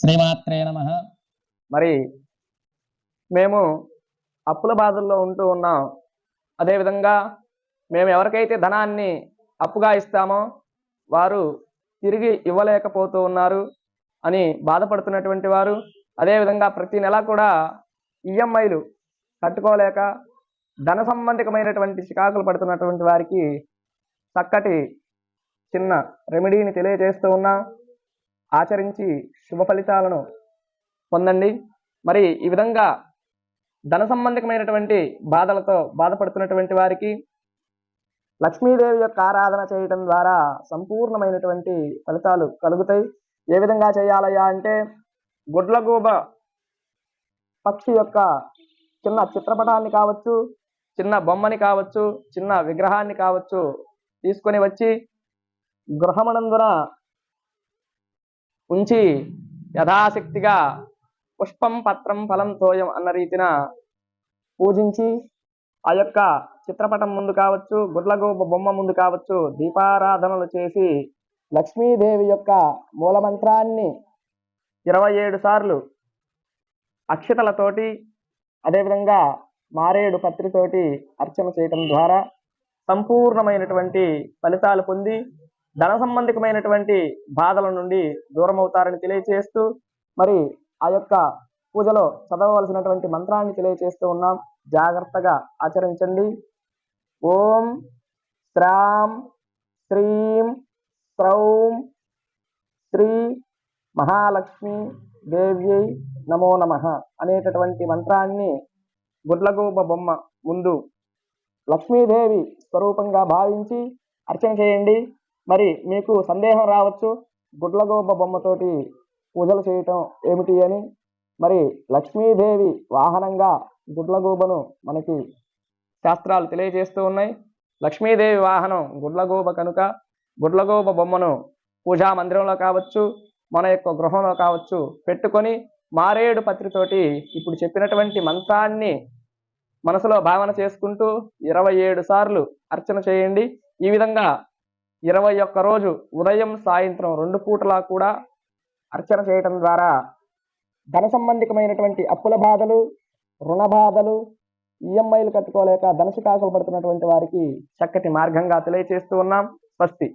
శ్రీమాత్రే నమ. మరి మేము అప్పుల బాధల్లో ఉంటూ ఉన్నాం. అదేవిధంగా మేము ఎవరికైతే ధనాన్ని అప్పుగా ఇస్తామో వారు తిరిగి ఇవ్వలేకపోతూ ఉన్నారు అని బాధపడుతున్నటువంటి వారు. అదేవిధంగా ప్రతి నెల కూడా ఈఎంఐలు కట్టుకోలేక ధన సంబంధికమైనటువంటి చికాకులు పడుతున్నటువంటి వారికి చక్కటి చిన్న రెమెడీని తెలియజేస్తూ ఉన్నాం. ఆచరించి శుభ ఫలితాలను పొందండి. మరి ఈ విధంగా ధన సంబంధకమైనటువంటి బాధలతో బాధపడుతున్నటువంటి వారికి లక్ష్మీదేవి యొక్క ఆరాధన చేయటం ద్వారా సంపూర్ణమైనటువంటి ఫలితాలు కలుగుతాయి. ఏ విధంగా చేయాలయ్యా అంటే గుడ్లగూబ పక్షి యొక్క చిన్న చిత్రపటాన్ని కావచ్చు చిన్న బొమ్మని కావచ్చు చిన్న విగ్రహాన్ని కావచ్చు తీసుకొని వచ్చి గృహమనందున ఉంచి యథాశక్తిగా పుష్పం పత్రం ఫలం తోయం అన్న రీతిన పూజించి ఆ యొక్క చిత్రపటం ముందు కావచ్చు గుడ్లగోబ బొమ్మ ముందు కావచ్చు దీపారాధనలు చేసి లక్ష్మీదేవి యొక్క మూలమంత్రాన్ని ఇరవై ఏడు సార్లు అక్షతలతోటి అదేవిధంగా మారేడు పత్రితోటి అర్చన చేయటం ద్వారా సంపూర్ణమైనటువంటి ఫలితాలు పొంది ధన సంబంధికమైనటువంటి బాధల నుండి దూరం అవుతారని తెలియచేస్తూ మరి ఆ యొక్క పూజలో చదవవలసినటువంటి మంత్రాన్ని తెలియచేస్తూ ఉన్నాం. జాగ్రత్తగా ఆచరించండి. ఓం శ్రాం శ్రీం శ్రౌం శ్రీ మహాలక్ష్మి దేవ్యై నమో నమ అనేటటువంటి మంత్రాన్ని గుడ్లగూబ బొమ్మ ముందు లక్ష్మీదేవి స్వరూపంగా భావించి అర్చన చేయండి. మరి మీకు సందేహం రావచ్చు. గుడ్లగోబ బొమ్మతోటి పూజలు చేయటం ఏమిటి అని. మరి లక్ష్మీదేవి వాహనంగా గుడ్లగూబను మనకి శాస్త్రాలు తెలియజేస్తూ ఉన్నాయి. లక్ష్మీదేవి వాహనం గుడ్లగూబ కనుక గుడ్లగూబ బొమ్మను పూజా మందిరంలో కావచ్చు మన యొక్క గృహంలో కావచ్చు పెట్టుకొని మారేడు పత్రితోటి ఇప్పుడు చెప్పినటువంటి మంత్రాన్ని మనసులో భావన చేసుకుంటూ ఇరవై ఏడు సార్లు అర్చన చేయండి. ఈ విధంగా ఇరవై ఒక్క రోజు ఉదయం సాయంత్రం రెండు పూటలా కూడా అర్చన చేయటం ద్వారా ధన సంబంధికమైనటువంటి అప్పుల బాధలు రుణ బాధలు ఈఎంఐలు కట్టుకోలేక ధనశికాకులు పడుతున్నటువంటి వారికి చక్కటి మార్గంగా తెలియచేస్తూ ఉన్నాం. స్వస్తి.